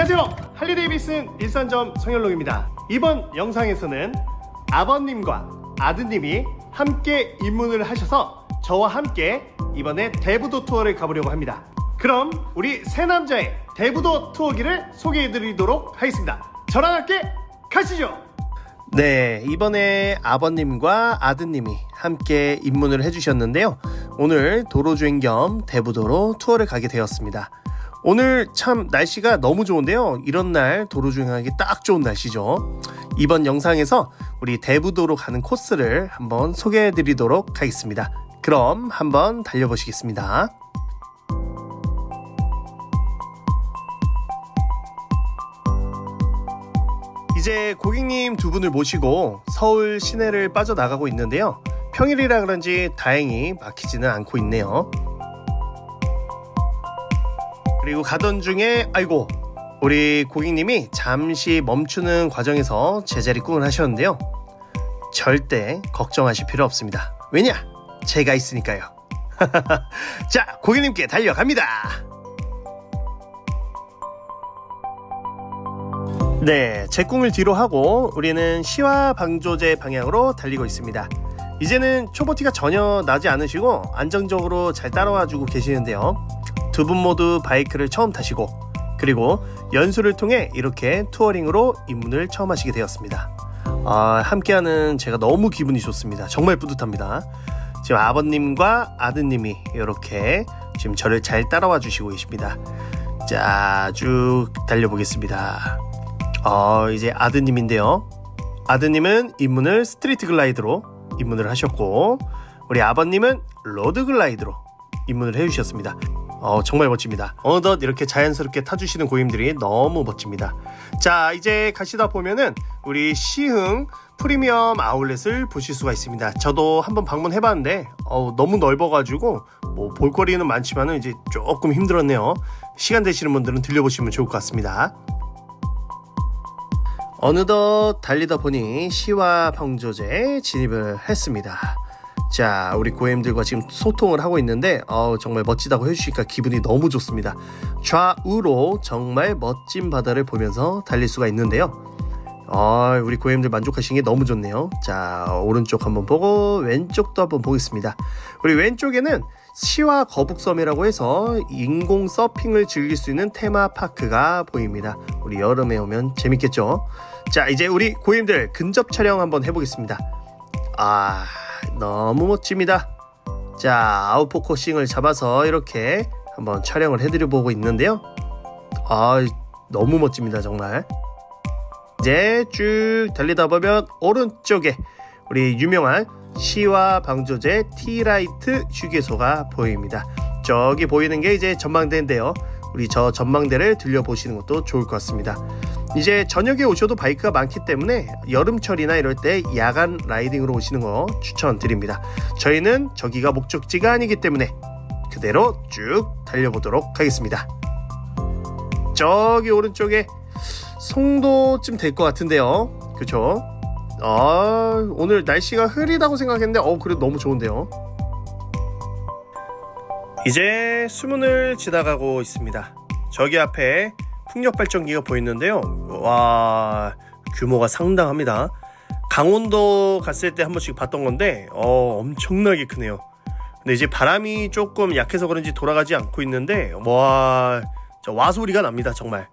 안녕하세요. 할리 데이비슨 일산점 성현롱입니다. 이번 영상에서는 아버님과 아드님이 함께 입문을 하셔서 저와 함께 이번에 대부도 투어를 가보려고 합니다. 그럼 우리 세 남자의 대부도 투어기를 소개해 드리도록 하겠습니다. 저랑 함께 가시죠. 네, 이번에 아버님과 아드님이 함께 입문을 해주셨는데요. 오늘 도로주행 겸 대부도로 투어를 가게 되었습니다. 오늘 참 날씨가 너무 좋은데요. 이런 날 도로 주행하기 딱 좋은 날씨죠. 이번 영상에서 우리 대부도로 가는 코스를 한번 소개해 드리도록 하겠습니다. 그럼 한번 달려보시겠습니다. 이제 고객님 두 분을 모시고 서울 시내를 빠져나가고 있는데요. 평일이라 그런지 다행히 막히지는 않고 있네요. 그리고 가던 중에 아이고 우리 고객님이 잠시 멈추는 과정에서 제자리 꿍을 하셨는데요. 절대 걱정하실 필요 없습니다. 왜냐? 제가 있으니까요. 자, 고객님께 달려갑니다. 네, 제 꿍을 뒤로 하고 우리는 시와 방조제 방향으로 달리고 있습니다. 이제는 초보티가 전혀 나지 않으시고 안정적으로 잘 따라와 주고 계시는데요. 두 분 모두 바이크를 처음 타시고 그리고 연수를 통해 이렇게 투어링으로 입문을 처음 하시게 되었습니다. 아, 함께하는 제가 너무 기분이 좋습니다. 정말 뿌듯합니다. 지금 아버님과 아드님이 이렇게 지금 저를 잘 따라와 주시고 계십니다. 자, 쭉 달려보겠습니다. 어, 이제 아드님인데요. 아드님은 입문을 스트리트 글라이드로 입문을 하셨고, 우리 아버님은 로드 글라이드로 입문을 해주셨습니다. 어, 정말 멋집니다. 어느덧 이렇게 자연스럽게 타주시는 고객님들이 너무 멋집니다. 자, 이제 가시다 보면은 우리 시흥 프리미엄 아울렛을 보실 수가 있습니다. 저도 한번 방문해봤는데 어, 너무 넓어가지고 뭐 볼거리는 많지만은 이제 조금 힘들었네요. 시간 되시는 분들은 들려보시면 좋을 것 같습니다. 어느덧 달리다 보니 시와 방조제에 진입을 했습니다. 자, 우리 고객님들과 지금 소통을 하고 있는데 어, 정말 멋지다고 해주시니까 기분이 너무 좋습니다. 좌우로 정말 멋진 바다를 보면서 달릴 수가 있는데요. 어, 우리 고객님들 만족하시는 게 너무 좋네요. 자, 오른쪽 한번 보고 왼쪽도 한번 보겠습니다. 우리 왼쪽에는 시와 거북섬이라고 해서 인공 서핑을 즐길 수 있는 테마파크가 보입니다. 우리 여름에 오면 재밌겠죠? 자, 이제 우리 고객님들 근접 촬영 한번 해보겠습니다. 아, 너무 멋집니다. 자, 아웃포커싱을 잡아서 이렇게 한번 촬영을 해드려 보고 있는데요. 아, 너무 멋집니다, 정말. 이제 쭉 달리다 보면 오른쪽에 우리 유명한 시와 방조제 티라이트 휴게소가 보입니다. 저기 보이는 게 이제 전망대인데요. 우리 저 전망대를 들려보시는 것도 좋을 것 같습니다. 이제 저녁에 오셔도 바이크가 많기 때문에 여름철이나 이럴 때 야간 라이딩으로 오시는 거 추천드립니다. 저희는 저기가 목적지가 아니기 때문에 그대로 쭉 달려보도록 하겠습니다. 저기 오른쪽에 송도쯤 될 것 같은데요. 그쵸? 아, 오늘 날씨가 흐리다고 생각했는데, 어, 그래도 너무 좋은데요. 이제 수문을 지나가고 있습니다. 저기 앞에 풍력 발전기가 보이는데요. 와, 규모가 상당합니다. 강원도 갔을 때 한 번씩 봤던 건데, 어, 엄청나게 크네요. 근데 이제 바람이 조금 약해서 그런지 돌아가지 않고 있는데, 와, 저 와소리가 납니다, 정말.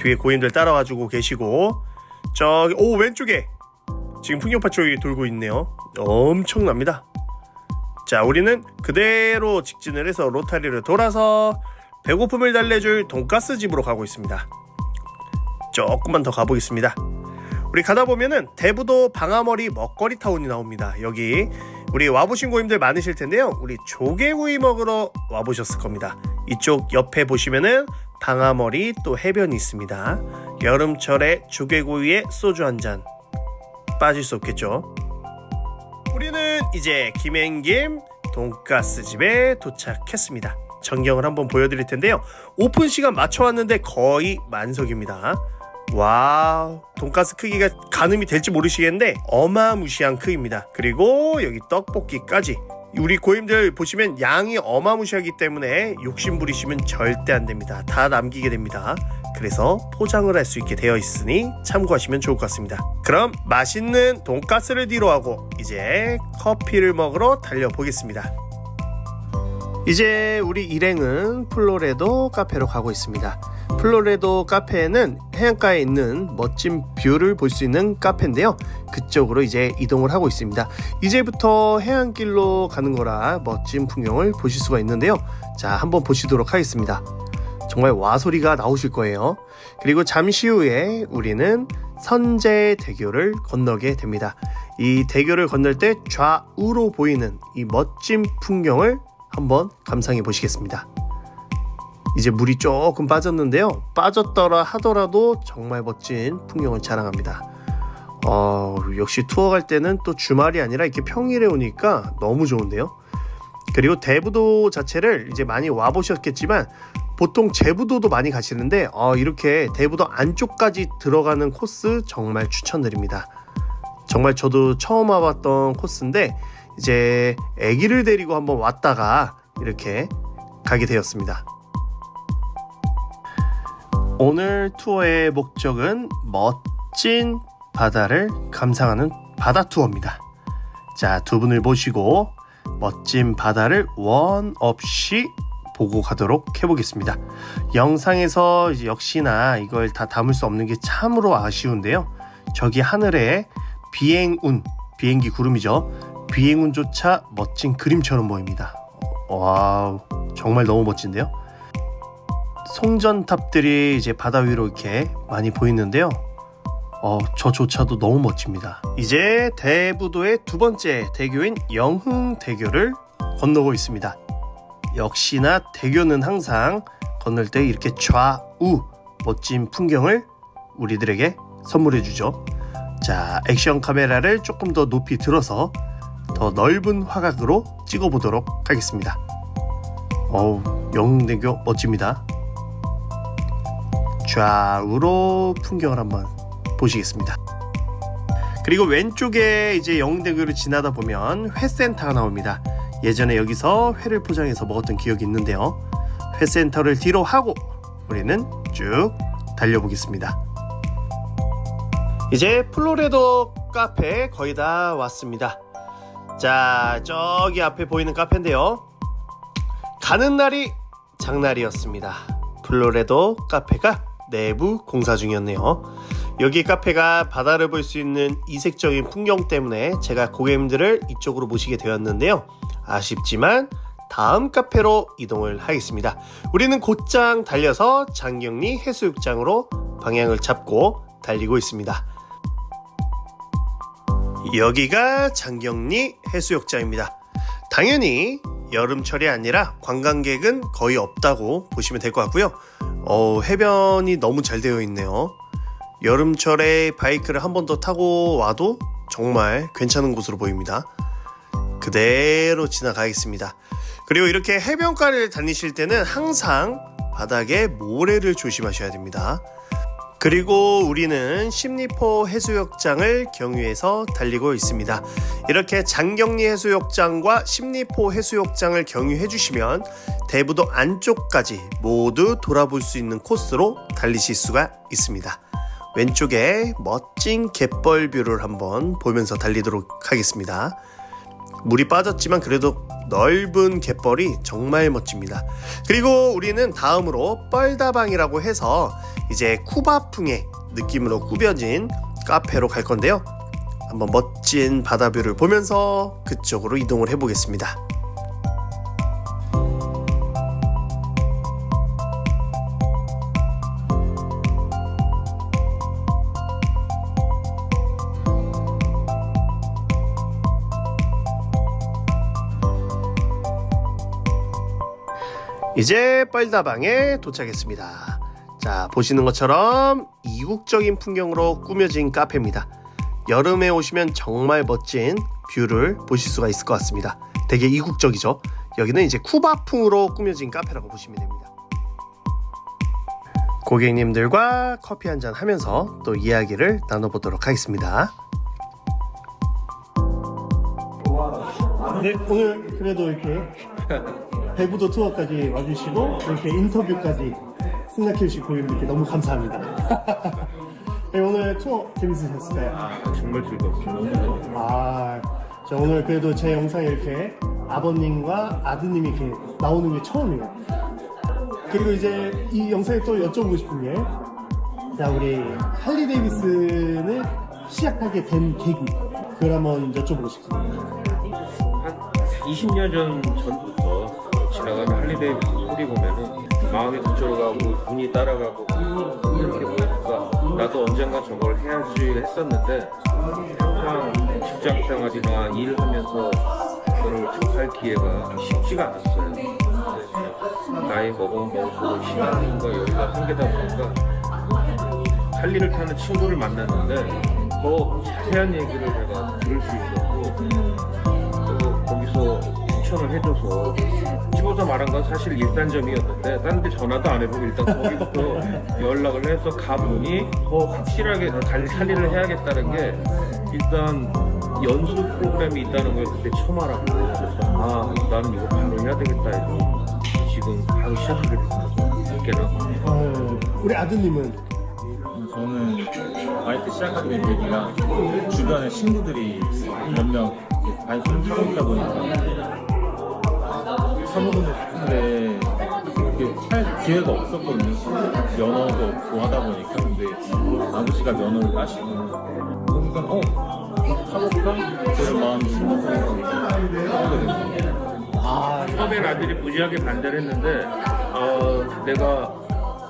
뒤에 고인들 따라와주고 계시고 저기 오 왼쪽에 지금 풍경파 쪽이 돌고 있네요 엄청납니다 자 우리는 그대로 직진을 해서 로타리를 돌아서 배고픔을 달래줄 돈가스 집으로 가고 있습니다 조금만 더 가보겠습니다 우리 가다 보면은 대부도 방아머리 먹거리 타운이 나옵니다 여기 우리 와보신 고님들 많으실 텐데요 우리 조개구이 먹으러 와보셨을 겁니다 이쪽 옆에 보시면은 방아머리 또 해변이 있습니다. 여름철에 조개구이에 소주 한 잔 빠질 수 없겠죠. 우리는 이제 김행김 돈가스 집에 도착했습니다. 전경을 한번 보여드릴 텐데요. 오픈 시간 맞춰왔는데 거의 만석입니다. 와우 돈가스 크기가 가늠이 될지 모르시겠는데 어마무시한 크기입니다. 그리고 여기 떡볶이까지 우리 고임들 보시면 양이 어마무시하기 때문에 욕심 부리시면 절대 안 됩니다. 다 남기게 됩니다. 그래서 포장을 할 수 있게 되어 있으니 참고하시면 좋을 것 같습니다. 그럼 맛있는 돈가스를 뒤로 하고 이제 커피를 먹으러 달려보겠습니다. 이제 우리 일행은 플로레도 카페로 가고 있습니다. 플로레도 카페에는 해안가에 있는 멋진 뷰를 볼 수 있는 카페인데요. 그쪽으로 이제 이동을 하고 있습니다. 이제부터 해안길로 가는 거라 멋진 풍경을 보실 수가 있는데요. 자, 한번 보시도록 하겠습니다. 정말 와 소리가 나오실 거예요. 그리고 잠시 후에 우리는 선제 대교를 건너게 됩니다. 이 대교를 건널 때 좌우로 보이는 이 멋진 풍경을 한번 감상해 보시겠습니다. 이제 물이 조금 빠졌는데요. 빠졌더라 하더라도 정말 멋진 풍경을 자랑합니다. 어, 역시 투어 갈 때는 또 주말이 아니라 이렇게 평일에 오니까 너무 좋은데요. 그리고 대부도 자체를 이제 많이 와보셨겠지만 보통 제부도도 많이 가시는데 어, 이렇게 대부도 안쪽까지 들어가는 코스 정말 추천드립니다. 정말 저도 처음 와봤던 코스인데 이제 아기를 데리고 한번 왔다가 이렇게 가게 되었습니다. 오늘 투어의 목적은 멋진 바다를 감상하는 바다 투어입니다. 자, 두 분을 모시고 멋진 바다를 원 없이 보고 가도록 해보겠습니다. 영상에서 역시나 이걸 다 담을 수 없는 게 참으로 아쉬운데요. 저기 하늘에 비행운, 비행기 구름이죠. 비행운조차 멋진 그림처럼 보입니다. 와우, 정말 너무 멋진데요. 송전탑들이 이제 바다 위로 이렇게 많이 보이는데요. 어, 저조차도 너무 멋집니다. 이제 대부도의 두 번째 대교인 영흥대교를 건너고 있습니다. 역시나 대교는 항상 건널 때 이렇게 좌우 멋진 풍경을 우리들에게 선물해 주죠. 자, 액션 카메라를 조금 더 높이 들어서 더 넓은 화각으로 찍어 보도록 하겠습니다. 어우, 영흥대교 멋집니다. 좌우로 풍경을 한번 보시겠습니다. 그리고 왼쪽에 이제 영흥대교를 지나다 보면 회센터가 나옵니다. 예전에 여기서 회를 포장해서 먹었던 기억이 있는데요. 회센터를 뒤로 하고 우리는 쭉 달려보겠습니다. 이제 플로레도 카페 거의 다 왔습니다. 자, 저기 앞에 보이는 카페인데요. 가는 날이 장날이었습니다. 플로레도 카페가 내부 공사 중이었네요. 여기 카페가 바다를 볼 수 있는 이색적인 풍경 때문에 제가 고객님들을 이쪽으로 모시게 되었는데요. 아쉽지만 다음 카페로 이동을 하겠습니다. 우리는 곧장 달려서 장경리 해수욕장으로 방향을 잡고 달리고 있습니다. 여기가 장경리 해수욕장입니다. 당연히 여름철이 아니라 관광객은 거의 없다고 보시면 될 것 같고요. 어, 해변이 너무 잘 되어 있네요. 여름철에 바이크를 한 번 더 타고 와도 정말 괜찮은 곳으로 보입니다. 그대로 지나가겠습니다. 그리고 이렇게 해변가를 다니실 때는 항상 바닥에 모래를 조심하셔야 됩니다. 그리고 우리는 십리포 해수욕장을 경유해서 달리고 있습니다. 이렇게 장경리 해수욕장과 십리포 해수욕장을 경유해 주시면 대부도 안쪽까지 모두 돌아볼 수 있는 코스로 달리실 수가 있습니다. 왼쪽에 멋진 갯벌 뷰를 한번 보면서 달리도록 하겠습니다. 물이 빠졌지만 그래도 넓은 갯벌이 정말 멋집니다. 그리고 우리는 다음으로 뻘다방이라고 해서 이제 쿠바풍의 느낌으로 꾸며진 카페로 갈 건데요. 한번 멋진 바다뷰를 보면서 그쪽으로 이동을 해보겠습니다. 이제 뻘다방에 도착했습니다. 자, 보시는 것처럼 이국적인 풍경으로 꾸며진 카페입니다. 여름에 오시면 정말 멋진 뷰를 보실 수가 있을 것 같습니다. 되게 이국적이죠. 여기는 이제 쿠바풍으로 꾸며진 카페라고 보시면 됩니다. 고객님들과 커피 한 잔 하면서 또 이야기를 나눠보도록 하겠습니다. 네, 오늘 그래도 이렇게 대부도 투어까지 와주시고 이렇게 인터뷰까지 승낙해 주신 고객님께 너무 감사합니다. 네, 오늘 투어 재밌으셨을까요? 아, 정말 즐거웠어요. 너무. 아, 저 오늘 그래도 제 영상에 이렇게 아버님과 아드님이 이렇게 나오는 게 처음이에요. 그리고 이제 이 영상에 또 여쭤보고 싶은 게, 자, 우리 할리 데이비슨을 시작하게 된 계기. 그걸 한번 여쭤보고 싶습니다. 한 20년 전 전부터 지나가는 할리데이비슨 소리 보면은 마음이 그쪽으로 가고 눈이 따라가고 이렇게 보니까 나도 언젠가 저걸 해야지 했었는데 항상 직장 생활이나 일하면서 그걸 접할 기회가 쉽지가 않았어요. 나이 먹으면 먹을수록 시간과 여유가 생기다 보니까 할리를 타는 친구를 만났는데 더 자세한 얘기를 제가 들을 수 있었고 또 거기서 추천을 해줘서 집어서 말한 건 사실 일단점이었는데 딴데 전화도 안 해보고 일단 거기부터 연락을 해서 가보니 더 확실하게 달리 살리를 해야겠다는 게 일단 연수 프로그램이 있다는 걸 그때 처음 알았고 그래서 아 나는 이거 바로 해야 되겠다 해서 지금 바로 시작하게 됐어요. 늦게는 어, 우리 아드님은? 저는 바이크 시작하게 된 계기가 주변에 친구들이 몇명 바이크를 타고 있다 보니까 타보고 싶은데 이렇게 탈 기회가 없었거든요. 면허도 없고 하다 보니까 근데 아버지가 면허를 따시고 그러니까 어 타볼까? 그런 마음이 하게 된 거예요. 아, 처음엔 아들이 무지하게 반대를 했는데 어, 내가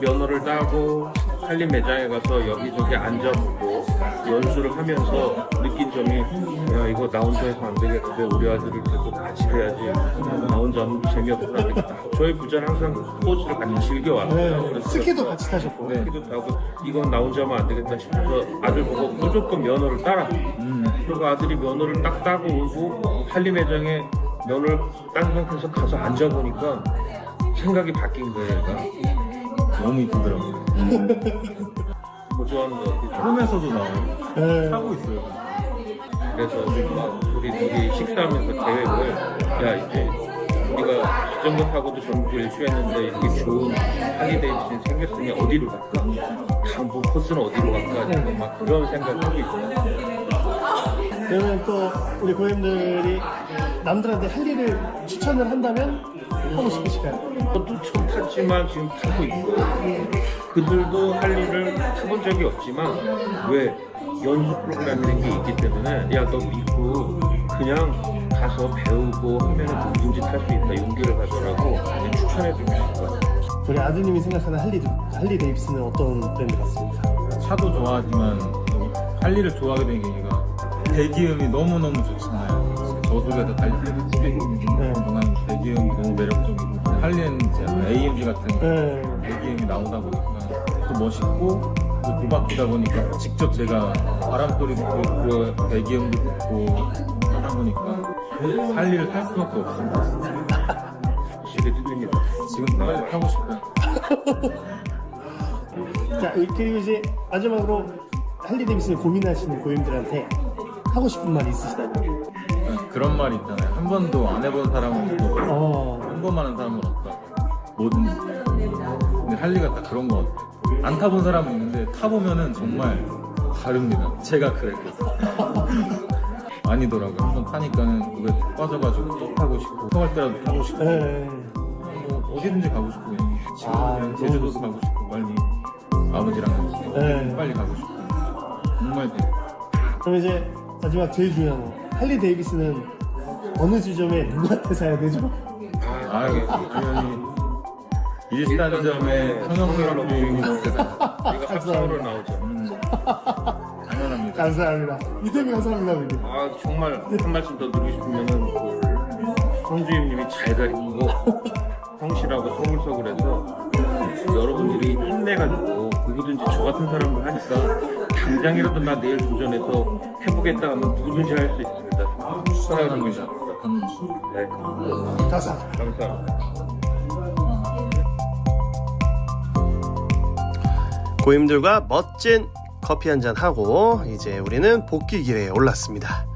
면허를 따고 할리 매장에 가서 여기저기 앉아보고 연수를 하면서 느낀 점이 야 이거 나 혼자 해서 안 되겠는데 우리 아들을 계속 같이 해야지 나 혼자 하면 재미없어 안 되겠다 저희 부자는 항상 스포츠를 같이 즐겨왔어요 네, 그래서 스키도 같이 타셨고. 네. 스키도 타고 이건 나 혼자 하면 안 되겠다 싶어서 아들 보고 무조건 면허를 따라 음, 그리고 아들이 면허를 딱 따고 오고 매장에 면허를 딴 상태에서 가서 앉아보니까 생각이 바뀐 거예요 얘가 너무 이쁘더라고요. 뭐 좋아하는 거 어디 좀 꿈에서도 나와요. 네. 타고 있어요. 그래서 막 우리 둘이 식사하면서 계획을 야 이제 우리가 자전거 타고도 전부 일주했는데 이렇게 좋은 할리데이비슨 생겼으니 어디로 갈까? 다뭐 코스는 어디로 갈까? 막 그런 생각을 하고 있어요 그러면 또 우리 고객님들이 남들한테 할리를 추천을 한다면 하고 싶으실까요? 저도 처음 탔지만 지금 타고 있고 그들도 할 일을 타본 적이 없지만 왜 연수 프로그램이라는 게 있기 때문에 야 너 믿고 그냥 가서 배우고 하면 누구든지 탈 수 있다 용기를 가져라고 그냥 추천해 주고 싶어요 우리 아드님이 생각하는 할리, 할리 데이비스는 어떤 브랜드 같습니까? 차도 좋아하지만 할리를 좋아하게 된 계기가 배기음이 너무너무 좋잖아요. 저속에서 달릴 때 그동안 배기음이 너무 매력적이고 할리는 이제 AMG 같은 네. 배기음이 나오다 보니까 또 멋있고 또 두바퀴다 보니까 직접 제가 바람소리도 듣고 배기음도 듣고 하다 보니까 할리를 탈 수밖에 없습니다. 확실히 틀립니다 지금 빨리 타고 싶어요. 자, 그리고 이제 마지막으로 할리 데이비스를 고민하시는 고객님들한테 하고 싶은 말 있으시다면? 그런 말이 있잖아요. 한 번도 안 해본 사람은 없고 어, 한 번만 한 사람은 없다. 뭐든지. 근데 할리가 딱 그런 것 같아요. 안 타본 사람은 있는데 타보면은 정말 다릅니다. 제가 그랬거든요. 아니더라고요. 한번 타니까는 그게 푹 빠져가지고 또 타고 싶고, 통할 때라도 타고 싶고, 네. 뭐 어디든지 가고 싶고, 그냥. 지금 아, 그냥 제주도도 가고 싶고, 빨리 아버지랑 같이 네. 빨리 가고 싶고. 정말 그럼 이제 마지막 제일 중요한 거. 할리 데이비스는 어느 지점에 누구한테 사야 되죠? 아유, 당연히 일산점에 성형외과 주인이 없다. 이거 합성으로 나오죠 음, 당연합니다. 감사합니다. 이태미 감사합니다, 고객님. 아 정말 한 말씀 더 드리고 싶으면은 성주임님이 잘 가르치고 성실하고 서글서글해서 여러분들이 힘내가지고 누구든지 저 같은 사람을 하니까 당장이라도 나 내일 도전해서 해보겠다 하면 누구든지 할 수 있습니다. 사랑합니다. 네, 감사합니다. 고객님들과 멋진 커피 한 잔 하고 이제 우리는 복귀 길에 올랐습니다.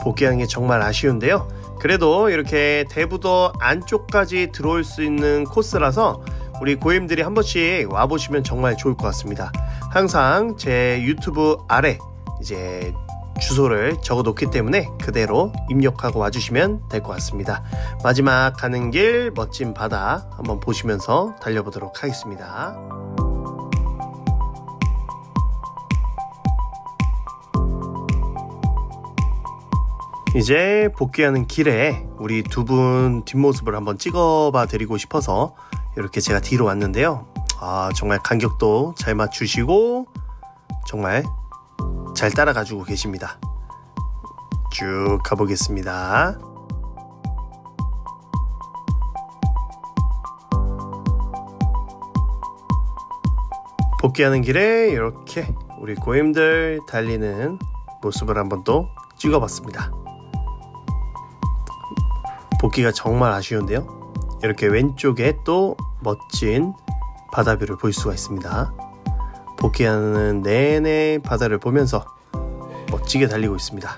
복귀하는 게 정말 아쉬운데요. 그래도 이렇게 대부도 안쪽까지 들어올 수 있는 코스라서 우리 고객님들이 한 번씩 와보시면 정말 좋을 것 같습니다. 항상 제 유튜브 아래 이제 주소를 적어 놓기 때문에 그대로 입력하고 와주시면 될 것 같습니다. 마지막 가는 길 멋진 바다 한번 보시면서 달려보도록 하겠습니다. 이제 복귀하는 길에 우리 두 분 뒷모습을 한번 찍어봐 드리고 싶어서 이렇게 제가 뒤로 왔는데요. 아, 정말 간격도 잘 맞추시고 정말 잘 따라가 주고 계십니다. 쭉 가보겠습니다. 복귀하는 길에 이렇게 우리 고임들 달리는 모습을 한번 또 찍어봤습니다. 복귀가 정말 아쉬운데요. 이렇게 왼쪽에 또 멋진 바다뷰를 볼 수가 있습니다. 복귀하는 내내 바다를 보면서 멋지게 달리고 있습니다.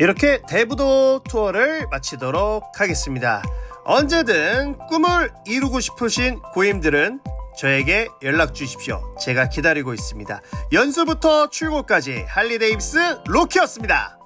이렇게 대부도 투어를 마치도록 하겠습니다. 언제든 꿈을 이루고 싶으신 고임들은 저에게 연락 주십시오. 제가 기다리고 있습니다. 연수부터 출고까지 할리 데이비스 로키였습니다.